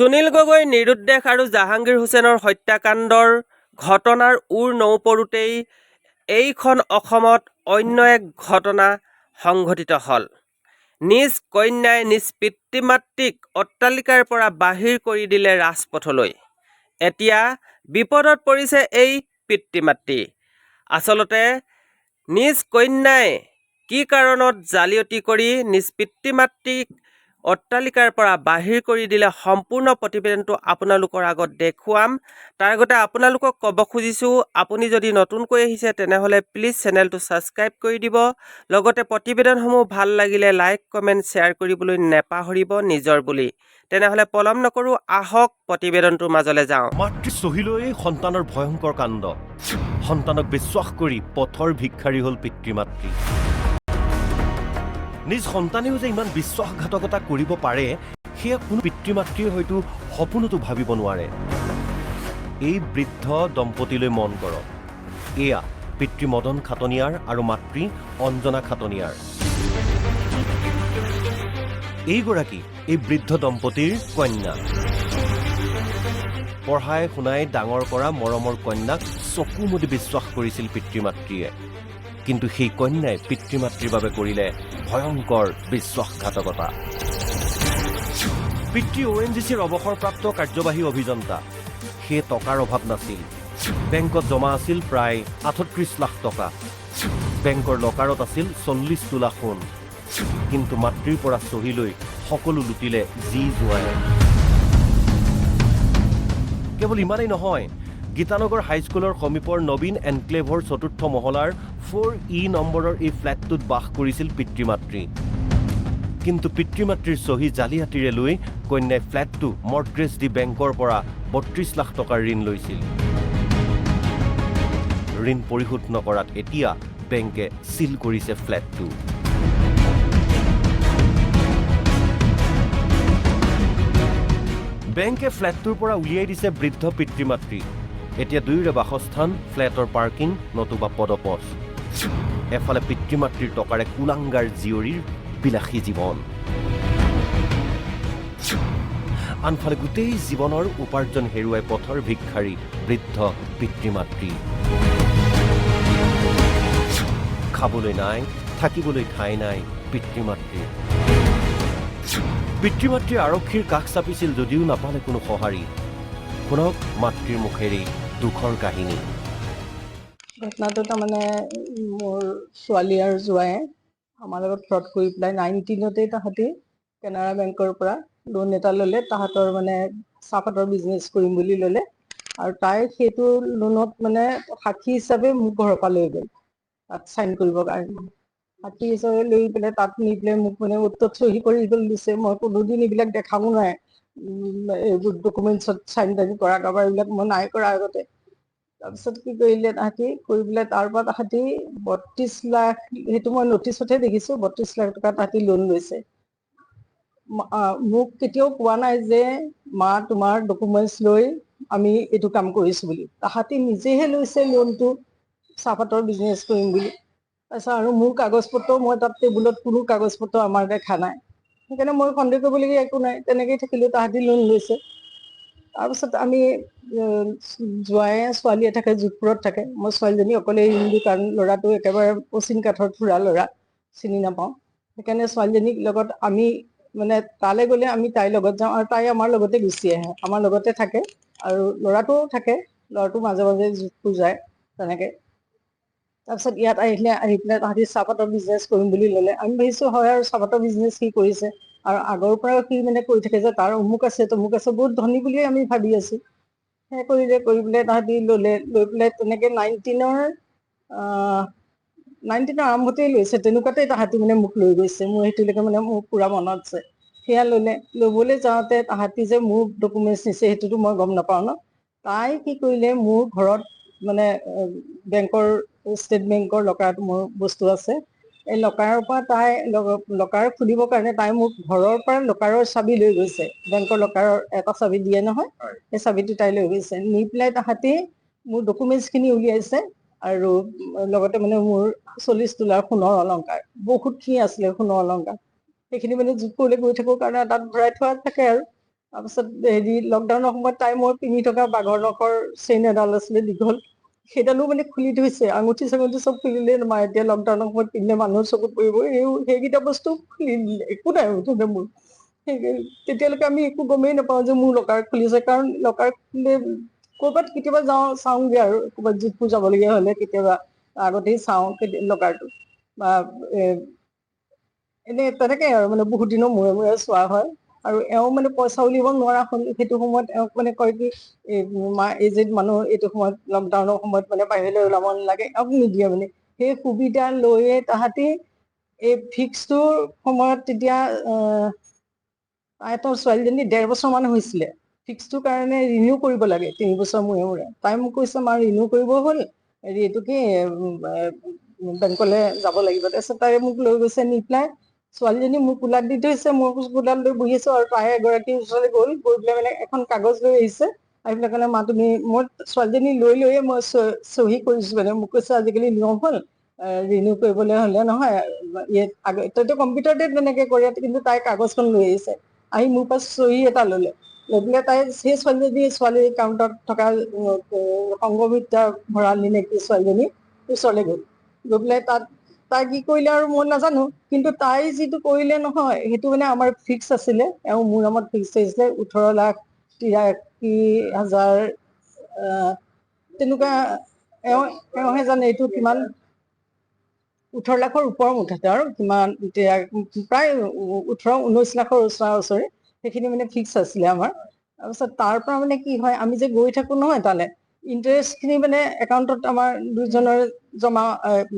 সুনীল গগৈ নিৰুদ্দেশ আৰু জাহাংগীৰ হুছেইনৰ হত্যাকাণ্ডৰ ঘটনাৰ ওৰ নৌপৰোঁতেই এইখন অসমত অন্য এক ঘটনা সংঘটিত হ'ল। নিজ কন্যাই নিজ পিতৃ মাতৃক অট্টালিকাৰ পৰা বাহিৰ কৰি দিলে ৰাজপথলৈ। এতিয়া বিপদত পৰিছে এই পিতৃ মাতৃ আচলতে নিজ কন্যাই কি কাৰণত জালিয়তি কৰি নিজ পিতৃ মাতৃক অট্টালিকাৰ পৰা বাহিৰ কৰি দিলে সম্পূৰ্ণ প্ৰতিবেদনটো আপোনালোকৰ আগত দেখুৱাম। তাৰ আগতে আপোনালোকক ক'ব খুজিছোঁ, আপুনি যদি নতুনকৈ আহিছে তেনেহ'লে প্লিজ চেনেলটো ছাবস্ক্ৰাইব কৰি দিব। লগতে প্ৰতিবেদনসমূহ ভালো লাগিলে লাইক কমেণ্ট শ্বেয়াৰ কৰিবলৈ নেপাহৰিব নিজৰ বুলি। তেনেহ'লে পলম নকৰোঁ, আহক প্ৰতিবেদনটোৰ মাজলৈ যাওঁ। মাতৃ চহিলৈ সন্তানৰ ভয়ংকৰ কাণ্ড। সন্তানক বিশ্বাস কৰি পথৰ ভিক্ষাৰী হ'ল পিতৃ মাতৃ নিজ সন্তানেও যে ইমান বিশ্বাসঘাতকতা কৰিব পাৰে সেয়া কোনো পিতৃ মাতৃয়ে হয়তো সপোনতো ভাবিব নোৱাৰে। এই বৃদ্ধ দম্পতীলৈ মন কৰক। এয়া পিতৃ মদন খাটনিয়াৰ আৰু মাতৃ অঞ্জনা খাটনিয়াৰ। এইগৰাকী এই বৃদ্ধ দম্পতীৰ কন্যা। পঢ়াই শুনাই ডাঙৰ কৰা মৰমৰ কন্যাক চকু মুদি বিশ্বাস কৰিছিল পিতৃ মাতৃয়ে কিন্তু সেই কন্যাই পিতৃ মাতৃৰ বাবে কৰিলে ভয়ংকৰ বিশ্বাসঘাতকতা পিতৃ অ' এন জি চিৰ অৱসৰপ্ৰাপ্ত কাৰ্যবাহী অভিযন্তা। সেয়ে টকাৰ অভাৱ নাছিল। বেংকত জমা আছিল প্ৰায় আঠত্ৰিছ লাখ টকা। বেংকৰ লকাৰত আছিল চল্লিছ তোলা সোণ। কিন্তু মাতৃৰ পৰা চহিলৈ সকলো লুটিলে যি জোঁৱাই কেৱল ইমানেই নহয়, গীতানগৰ হাইস্কুলৰ সমীপৰ নবীন এনক্লেভৰ চতুৰ্থ মহলাৰ ফ'ৰ ই নম্বৰৰ এই ফ্লেটটোত বাস কৰিছিল পিতৃ মাতৃ কিন্তু পিতৃ মাতৃৰ চহী জালিয়াতিৰে লৈ কন্যাই ফ্লেটটো মৰ্টগেজ দি বেংকৰ পৰা বত্ৰিছ লাখ টকাৰ ঋণ লৈছিল। ঋণ পৰিশোধ নকৰাত এতিয়া বেংকে চিল কৰিছে ফ্লেটটো বেংকে ফ্লেটটোৰ পৰা উলিয়াই দিছে বৃদ্ধ পিতৃ মাতৃ এতিয়া দুয়োৰে বাসস্থান ফ্লেটৰ পাৰ্কিং নতুবা পদপথ। এফালে পিতৃ মাতৃৰ টকাৰে কুলাংগাৰ জীয়ৰীৰ বিলাসী জীৱন। আনফালে গোটেই জীৱনৰ উপাৰ্জন হেৰুৱাই পথৰ ভিক্ষাৰী বৃদ্ধ পিতৃ মাতৃ খাবলৈ নাই, থাকিবলৈ ঠাই নাই পিতৃ মাতৃ পিতৃ মাতৃ আৰক্ষীৰ কাষ চাপিছিল যদিও নাপালে কোনো সঁহাৰি। শুনক মাতৃৰ মুখেৰেই দুখৰ কাহিনী। ঘটনাটো তাৰমানে মোৰ ছোৱালী আৰু জোৱায়ে আমাৰ লগত ফ্ৰড কৰি পেলাই নাইনটিনতেই তাহাঁতি কেনাৰা বেংকৰ পৰা লোন এটা ল'লে তাহাঁতৰ মানে চাহপাতৰ বিজনেছ কৰিম বুলি ল'লে আৰু তাই সেইটো লোনত মানে সাক্ষী হিচাপে মোক ঘৰৰ পৰা লৈ গ'ল তাত চাইন কৰিবৰ কাৰণে। সাক্ষী হিচাপে লৈ পেলাই তাত নি পেলাই মোক মানে উত্তত চহী কৰি গ'ল দিছে। মই কোনোদিন এইবিলাক নাই। উম, এইবোৰ ডকুমেণ্টছত চাইন টাইন কৰা কাৰোবাৰ এইবিলাক মই নাই কৰা আগতে। তাৰপিছত কি কৰিলে তাহাঁতি কৰি পেলাই তাৰ পৰা তাহাঁতি বত্ৰিছ লাখ, সেইটো মই নটিচতহে দেখিছোঁ বত্ৰিছ লাখ টকা তাহাঁতি লোন লৈছে। মোক কেতিয়াও কোৱা নাই যে, মা, তোমাৰ ডকুমেণ্টছ লৈ আমি এইটো কাম কৰিছোঁ বুলি। তাহাঁতি নিজেহে লৈছে লোনটো চাহপাতৰ বিজনেছ কৰিম বুলি। তাৰপিছত আৰু মোৰ কাগজ পত্ৰ মই তাত টেবুলত কোনো কাগজ পত্ৰ আমাৰ দেখা নাই সেইকাৰণে মই সন্দেহ কৰিবলগীয়া একো নাই। তেনেকেই থাকিলোঁ, তাহাঁতি লোন লৈছে। তাৰপিছত আমি জোৱায়ে ছোৱালীয়ে থাকে যোধপুৰত থাকে। মই ছোৱালীজনী অকলে এৰি নিদিওঁ কাৰণ ল'ৰাটো একেবাৰে পচিন কাঠৰ থোৰা ল'ৰা চিনি নাপাওঁ। সেইকাৰণে ছোৱালীজনীক লগত আমি মানে তালৈ গ'লে আমি তাইৰ লগত যাওঁ আৰু তাই আমাৰ লগতে গুচি আহে আমাৰ লগতে থাকে আৰু ল'ৰাটোও থাকে ল'ৰাটো মাজে মাজে যোধপুৰ যায় তেনেকে। তাৰপিছত ইয়াত আহিলে আহি পেলাই তাহাঁতি চাহপাতৰ বিজনেছ কৰিম বুলি ল'লে। আমি ভাবিছোঁ হয় আৰু চাহপাতৰ বিজনেছ সি কৰিছে। আৰু আগৰ পৰাও সি মানে কৰি থাকে যে তাৰ অমুক আছে, তমুক আছে, বহুত ধনী বুলিয়ে আমি ভাবি আছোঁ। সেই কৰিলে, কৰি পেলাই তাহাঁতি ল'লে, লৈ পেলাই তেনেকে নাইনটিনৰ নাইনটিনৰ আৰম্ভতেই লৈছে। তেনেকুৱাতেই তাহাঁতি মানে মোক লৈ গৈছে। মোৰ সেইটোলৈকে মানে মোৰ পুৰা মনত আছে। সেয়া ল'লে, ল'বলৈ যাওঁতে তাহাঁতি যে মোৰ ডকুমেণ্টছ নিছে, সেইটোতো মই গম নাপাওঁ ন। তাই কি কৰিলে, মোৰ ঘৰত মানে বেংকৰ ষ্টেট বেংকৰ লকাৰত মোৰ বস্তু আছে। লকাৰৰ পৰা তাই লকাৰ খুলিবৰ কাৰণে তাই মোক ঘৰৰ পৰা লকাৰৰ চাবি লৈ গৈছে। বেংকৰ লকাৰৰ এটা চাবি দিয়ে নহয়। সেই চাবিটো তাই লৈ গৈছে। নি পেলাই তাহাঁতি মোৰ ডকুমেণ্টছখিনি উলিয়াইছে আৰু লগতে মানে মোৰ চল্লিছ তোলাৰ সোণৰ অলংকাৰ। বহুতখিনি আছিলে সোণৰ অলংকাৰ। সেইখিনি মানে যোধপুৰলৈ গৈ থাকোঁ কাৰণে তাত ভৰাই থোৱা থাকে আৰু। তাৰপিছত হেৰি লকডাউনৰ সময়ত তাই মই পিন্ধি থকা বাঘৰ নখৰ চেইন এডাল আছিলে দীঘল। সেইডালো মানে খুলি থৈছে আঙুঠি চাঙুঠি চব খুলিলে তোমাৰ এতিয়া লকডাউনৰ সময়ত পিন্ধিলে মানুহৰ চকুত পৰিব সেইকেইটা বস্তু খুলি দিলে একো নাই মুঠতে মোৰ। তেতিয়ালৈকে আমি একো গমেই নাপাওঁ যে মোৰ লকাৰ খুলিছে কাৰণ লকাৰ খুলিলে ক'ৰবাত কেতিয়াবা যাওঁ চাওঁগে আৰু ক'ৰবাত জিতপুৰ যাবলগীয়া হ'লে কেতিয়াবা আগতেই চাওঁ লকাৰটো বা এনে তেনেকে আৰু মানে বহুত দিনৰ মূৰে মূৰে চোৱা হয়। আৰু এওঁ মানে পইচা উলিয়াব নোৱাৰা হ'ল সেইটো সময়ত এওঁক মানে কয় কি এই এজেড মানুহ এইটো সময়ত লকডাউনৰ সময়ত মানে বাহিৰলৈ ওলাব নালাগে এওঁক নিদিয়ে মানে। সেই সুবিধা লৈয়ে তাহাঁতি এই ফিক্সটোৰ সময়ত তেতিয়া তাইহঁতৰ ছোৱালীজনী ডেৰ বছৰ মান হৈছিলে। ফিক্সটোৰ কাৰণে ৰিনিউ কৰিব লাগে তিনি বছৰ মূৰে মূৰে। তাই মোক কৈছে মা ৰিনিউ কৰিব হ'ল। হেৰি এইটো কি বেংকলৈ যাব লাগিব। তাৰপিছত তাই মোক লৈ গৈছে নি পেলাই ছোৱালীজনী মোক কোলাত দি থৈছে মই কোলাত লৈ বহি আছো আৰু তাই এগৰাকী ওচৰলৈ গ'ল গৈ পেলাই মানে এখন কাগজ লৈ আহিছে। আহি পেলাই ক'লে মা তুমি মই ছোৱালীজনী লৈ লৈয়ে মই চহী কৰিছো মানে মোক কৈছে আজিকালি নিয়ম হ'ল ৰিনিউ কৰিবলৈ হ'লে নহয় তইতো কম্পিউটাৰতে তেনেকে কৰে কিন্তু তাই কাগজখন লৈ আহিছে। আহি মোৰ পৰা চহী এটা ল'লে। লৈ পেলাই তাই সেই ছোৱালীজনী ছোৱালী কাউণ্টাৰত থকা সংঘমিত্ৰা ভৰালী নেকি ছোৱালীজনী ওচৰলৈ গ'ল। গৈ পেলাই তাত তাই কি কৰিলে আৰু মই নাজানো, কিন্তু তাই যিটো কৰিলে নহয়, সেইটো মানে আমাৰ ফিক্স আছিলে এওঁ মোৰ নামত ফিক্স আহিছিলে ওঠৰ লাখ তিৰাশী হাজাৰ তেনেকুৱা, এওঁ, এওঁহে জানে এইটো কিমান, ওঠৰ লাখৰ ওপৰৰ মুঠতে আৰু কিমান প্ৰায় ওঠৰ, ঊনৈশ লাখৰ ওচৰা ওচৰি, সেইখিনি মানে ফিক্স আছিলে আমাৰ। তাৰপিছত তাৰ পৰা মানে কি হয়, আমি যে গৈ থাকো নহয় তালে ইণ্টাৰেষ্ট খিনি মানে একাউণ্টত আমাৰ দুজনৰ জমা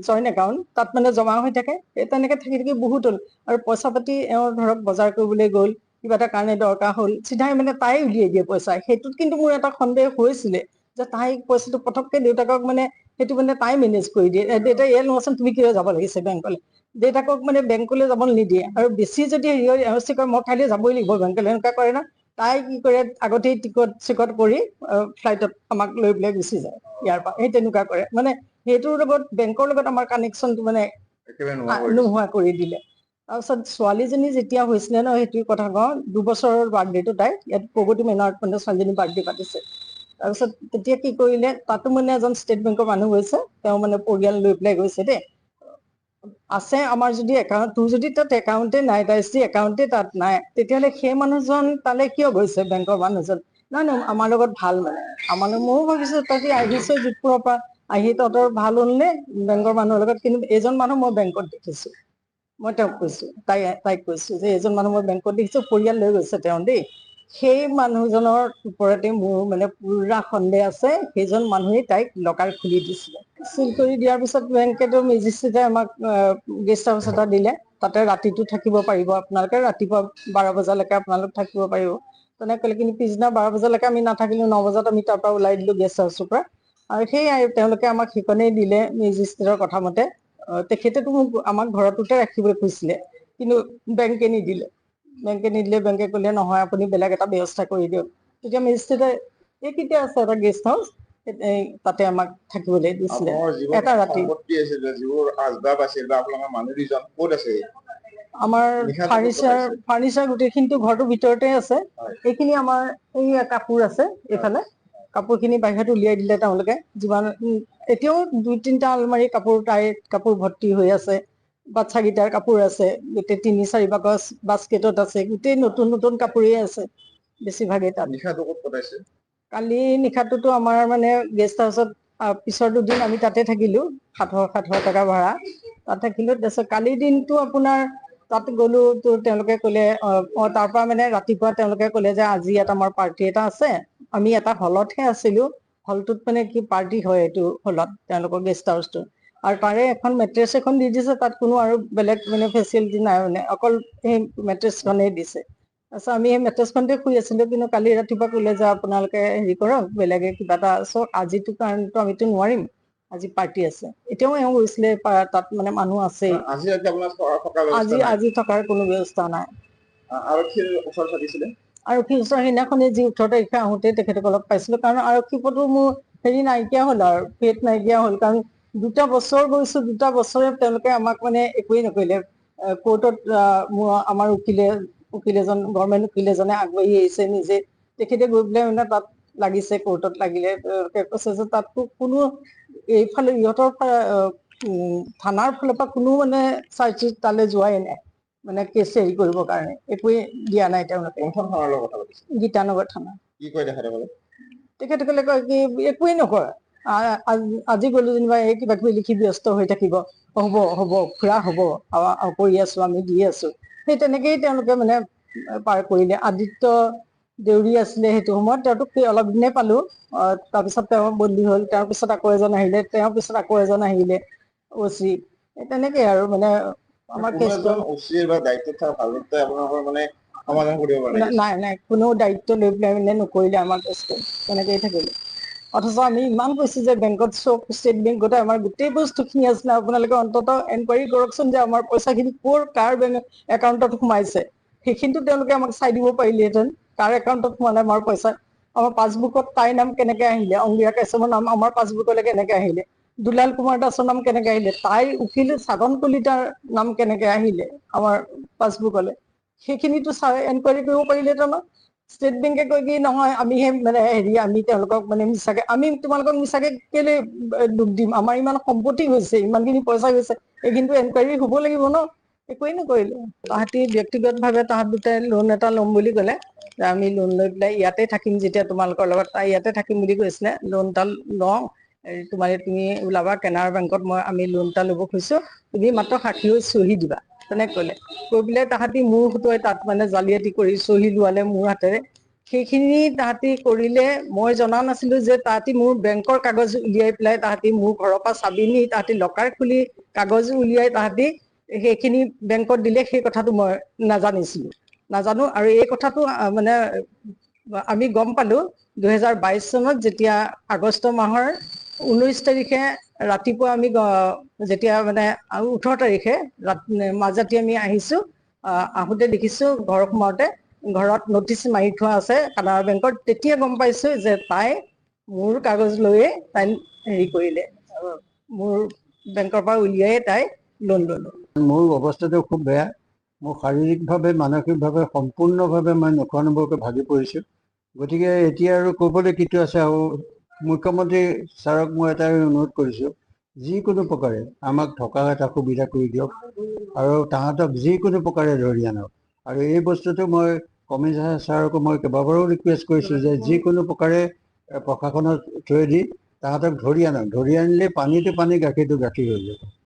জইণ্ট একাউণ্ট তাত মানে জমা হৈ থাকে। সেই তেনেকে থাকি থাকি বহুত হ'ল। আৰু পইচা পাতি এওঁ ধৰক বজাৰ কৰিবলৈ গ'ল কিবা এটা কাৰণে দৰকাৰ হ'ল চিধাই মানে তাই উলিয়াই দিয়ে পইচা। সেইটোত কিন্তু মোৰ এটা সন্দেহ হৈছিলে যে তাই পইচাটো পটককে দেউতাকক মানে সেইটো মানে তাই মেনেজ কৰি দিয়ে। দেউতাই এয়া নোচোন তুমি কিয় যাব লাগিছে বেংকলৈ? দেউতাকক মানে বেংকলৈ যাব নিদিয়ে। আৰু বেছি যদি হেৰি কয় মই কাইলৈ যাবই লাগিব বেংকলৈ। এনেকুৱা কৰে না। তাই কি কৰে আগতেই টিকট চিকট কৰি ফ্লাইটত আমাক লৈ পেলাই গুচি যায়। ইয়াৰ পৰা সেই তেনেকুৱা কৰে। মানে সেইটোৰ লগত বেংকৰ লগত আমাৰ কানেকশ্যনটো মানে নোহোৱা কৰি দিলে। তাৰপিছত ছোৱালীজনী যেতিয়া হৈছিলে ন সেইটো কথা কওঁ দুবছৰৰ বাৰ্থডেটো তাই ইয়াত প্ৰগতি মেনৰত মানে ছোৱালীজনী বাৰ্থডে পাতিছে। তাৰপিছত তেতিয়া কি কৰিলে তাতো মানে এজন ষ্টেট বেংকৰ মানুহ গৈছে। তেওঁ মানে পৰিয়াল লৈ পেলাই গৈছে দেই। আছে, আমাৰ যদি একাউণ্ট তোৰ যদি তাত একাউণ্টে নাই তাই যদি একাউণ্টে তাত নাই, তেতিয়াহ'লে সেই মানুহজন তালে কিয় গৈছে বেংকৰ মানুহজন? নাই নাই, আমাৰ লগত ভালো মানে। আমাৰ ময়ো ভাবিছো তহঁতি আহিছ যোধপুৰৰ পৰা, আহি তহঁতৰ ভালো হ'ল নে বেংকৰ মানুহৰ লগত? কিন্তু এজন মানুহ মই বেংকত দেখিছো। মই তেওঁক কৈছো, তাই, তাইক কৈছো যে এজন মানুহ মই বেংকত দেখিছো, পৰিয়াল লৈ গৈছে তেওঁ দেই। সেই মানুহজনৰ ওপৰতে মোৰ মানে পুৰা সন্দেহ আছে, সেইজন মানুহেই তাইক লকাৰ খুলি দিছিলে। চিল কৰি দিয়াৰ পিছত বেংকেতো মেজিষ্ট্ৰেটে আমাক গেষ্ট হাউচ এটা দিলে। তাতে ৰাতিটো থাকিব পাৰিব। আপোনালোকে ৰাতিপুৱা বাৰ বজালৈকে আপোনালোক থাকিব পাৰিব। তেনেকে ক'লে, কিন্তু পিছদিনা বাৰ বজালৈকে আমি নাথাকিলো। ন বজাত আমি তাৰ পৰা ওলাই দিলো গেষ্ট হাউচৰ পৰা। আৰু সেয়াই তেওঁলোকে আমাক সেইখনেই দিলে মেজিষ্ট্ৰেটৰ কথা মতে। তেখেতেতো মোক আমাক ঘৰটোতে ৰাখিবলৈ কৈছিলে, কিন্তু বেংকে নিদিলে। বেংকে নিদিলে, বেংকে ক'লে, নহয়, আপুনি বেলেগ এটা ব্যৱস্থা কৰি দিয়ক। তেতিয়া মেজিষ্ট্ৰেটে এইকেইটা আছে এটা গেষ্ট হাউচ তাতে আমাক থাকিবলৈ দিছিলে। এটা ৰাতি। আমাৰ ফাৰ্নিচাৰ ফাৰ্নিচাৰ গোটেইখিনিতো ঘৰটোৰ ভিতৰতে আছে। এইখিনি আমাৰ এই কাপোৰ আছে এইফালে। কাপোৰখিনি বাহিৰত উলিয়াই দিলে তেওঁলোকে। যিমান এতিয়াও দুই তিনিটা আলমাৰী কাপোৰ টাইট কাপোৰ ভৰ্তি হৈ আছে। বাচ্ছাকেইটাৰ কাপোৰ আছে। গোটেই তিনি চাৰি বাকচ বাস্কেটত আছে। গোটেই নতুন নতুন কাপোৰেই আছে। বেছিভাগেই তাত। কালি নিশাটোতো আমাৰ মানে গেষ্ট হাউচত পিছৰ দুদিন আমি তাতে থাকিলো সাতশ সাতশ টকা ভাড়া। তাত থাকিলো, তাৰপিছত কালিৰ দিনটো আপোনাৰ তাত গলো, তো তেওঁলোকে ক'লে তাৰ পৰা মানে ৰাতিপুৱা তেওঁলোকে ক'লে যে আজি ইয়াত আমাৰ পাৰ্টি এটা আছে। আমি এটা হলতহে আছিলো। হলটোত মানে কি পাৰ্টি হয় এইটো হলত, তেওঁলোকৰ গেষ্ট হাউচটো আৰু তাৰে এখন মেট্ৰেছ এখন দি দিছে, তাত কোনো আৰু বেলেগ মানে ফেচিলিটি নাই মানে অকল সেই মেট্ৰেছখনেই দিছে। আমি সেই মেট্ৰেছখনতে শুই আছিলো কিন্তু কালি ৰাতিপুৱা ক'লে যে আপোনালোকে হেৰি কৰক বেলেগে কিবা এটা চক আজিতো কাৰণেতো আমিতো নোৱাৰিম। আজি পাৰ্টি আছে। এতিয়াও এওঁ গৈছিলে তাত মানে মানুহ আছেই। আজি আজি থকাৰ কোনো ব্যৱস্থা নাই। আৰক্ষীৰ ওচৰ চাপিছিলে? আৰক্ষী ওচৰ সেইদিনাখনে যি ওঠৰ তাৰিখে আহোঁতে তেখেতসকলক পাইছিলো। কাৰণ আৰক্ষী পদো মোৰ হেৰি নাইকিয়া হ'ল আৰু ফেট নাইকিয়া হ'ল। কাৰণ দুটা বছৰ গৈছো দুটা বছৰে তেওঁলোকে আমাক মানে একোৱেই নকৰিলে। কোৰ্টত আমাৰ উকিলে উকিল এজন গভৰ্ণমেণ্ট উকিল এজনে আগবাঢ়ি আহিছে নিজে। তেখেতে গৈ পেলাই মানে তাত লাগিছে কোৰ্টত লাগিলে। কৈছে যে তাততো কোনো এইফালে ইহঁতৰ থানাৰ ফালৰ পৰা কোনো মানে চাৰ্জশ্বিট তালৈ যোৱাই নাই। মানে কেছ হেৰি কৰিবৰ কাৰণে একোৱেই দিয়া নাই তেওঁলোকে। গীতানগৰ থানা। তেখেতে ক'লে তেখেতসকলে কয় কি একোৱেই নকৰে। আ- আজ- গ'লো যেনিবা এই কিবা কিবি লিখি ব্যস্ত হৈ থাকিব। হ'ব হ'ব খুৰা হ'ব। কৰি আছো আমি দি আছো। সেই তেনেকেই তেওঁলোকে মানে পাৰ কৰিলে। আদিত্য দেউৰী আছিলে সেইটো সময়ত তেওঁটোক সেই অলপ দিনে পালো। তাৰপিছত তেওঁ বন্দী হ'ল। তেওঁৰ পিছত আকৌ এজন আহিলে তেওঁৰ পিছত আকৌ এজন আহিলে অচি তেনেকেই আৰু মানে আমাৰ কেছটো নাই নাই। কোনো দায়িত্ব লৈ পেলাই মানে নকৰিলে আমাৰ কেছটো। তেনেকেই থাকিলে। অথচ আমি ইমান কৈছো যে বেংকত চব ষ্টেট বেংকতে আমাৰ গোটেই বস্তুখিনি আছিলে আপোনালোকে অন্ততঃ এনকুৱাৰী কৰকচোন যে আমাৰ পইচাখিনি ক'ৰ, কাৰ বেংক একাউণ্টত সোমাইছে। সেইখিনিতো তেওঁলোকে আমাক চাই দিব পাৰিলেহেঁতেন। কাৰ একাউণ্টত সোমালে আমাৰ পইচা। আমাৰ পাছবুকত তাইৰ নাম কেনেকে আহিলে? অংগীয়া কাশ্যপৰ নাম আমাৰ পাছবুকলৈ কেনেকে আহিলে? দুলাল কুমাৰ দাসৰ নাম কেনেকে আহিলে? তাইৰ উকিল ছাগন কলিতাৰ নাম কেনেকে আহিলে? আমাৰ পাছবুকলৈ সেইখিনিতো চাই এনকুৱাৰী কৰিব পাৰিলেহেঁতেন ষ্টেট বেংকে কয় কি নহয় আমিহে মানে হেৰি আমি তেওঁলোকক মানে মিছাকে আমি তোমালোকক মিছাকে কেলে দুখ দিম? আমাৰ ইমান সম্পত্তি হৈছে ইমানখিনি পইচা গৈছে এইখিনিতো এনকুৱাৰী হ'ব লাগিব ন? একোৱেই নকৰিলে। তাহাঁতি ব্যক্তিগতভাৱে তাহাঁত দুটাই লোন এটা ল'ম বুলি ক'লে। আমি লোন লৈ পেলাই ইয়াতে থাকিম যেতিয়া তোমালোকৰ লগত তাই ইয়াতে থাকিম বুলি কৈছিলে। লোন এটা লওঁ। তোমাৰ তুমি ওলাবা কেনাৰা বেংকত মই আমি লোন এটা ল'ব খুজিছো। তুমি মাত্ৰ ষাঠি হৈ চহী দিবা। তেনেকে ক'লে। কৈ পেলাই তাহাঁতি মূৰ সুতোৱাই তাত মানে জালিয়াতি কৰি চহী লোৱালে মোৰ হাতেৰে। সেইখিনি তাহাঁতি কৰিলে মই জনা নাছিলো যে তাহাঁতি মোৰ বেংকৰ কাগজ উলিয়াই পেলাই তাহাঁতি মোৰ ঘৰৰ পৰা চাবি নি তাহাঁতি লকাৰ খুলি কাগজ উলিয়াই তাহাঁতি সেইখিনি বেংকত দিলে সেই কথাটো মই নাজানিছিলো। নাজানো আৰু এই কথাটো মানে আমি গম পালো দুহেজাৰ বাইশ চনত যেতিয়া আগষ্ট মাহৰ ঊনৈশ তাৰিখে ৰাতিপুৱা আমি যেতিয়া মানে ওঠৰ তাৰিখে ৰাত- মাজৰাতি আমি আহিছো আহ, আহোতে দেখিছো ঘৰ সোমাওতে ঘৰত নটিচ মাৰি থোৱা আছে কানাড়া বেংকত তেতিয়া গম পাইছো যে তাই মোৰ কাগজ লৈয়ে তাই হেৰি কৰিলে মোৰ বেংকৰ পৰা উলিয়াই তাই লোন ললো। মোৰ অৱস্থাটো খুব বেয়া। মোৰ শাৰীৰিকভাৱে মানসিকভাৱে সম্পূৰ্ণভাৱে মই নোখোৱা নোবোৱাকৈ ভাগি পৰিছোঁ। গতিকে এতিয়া আৰু ক'বলৈ কিটো আছে আৰু মুখ্যমন্ত্ৰী ছাৰক মই এটাই অনুৰোধ কৰিছোঁ, যিকোনো প্ৰকাৰে আমাক থকা এটা সুবিধা কৰি দিয়ক আৰু তাহাঁতক যিকোনো প্ৰকাৰে ধৰি আনক। আৰু এই বস্তুটো মই কমিছনাৰ ছাৰকো মই কেইবাবাৰো ৰিকুৱেষ্ট কৰিছোঁ যে যিকোনো প্ৰকাৰে প্ৰশাসনৰ থ্ৰুৱেদি তাহাঁতক ধৰি আনক। ধৰি আনিলে পানীটো পানী গাখীৰটো গাখীৰ হৈ যাব।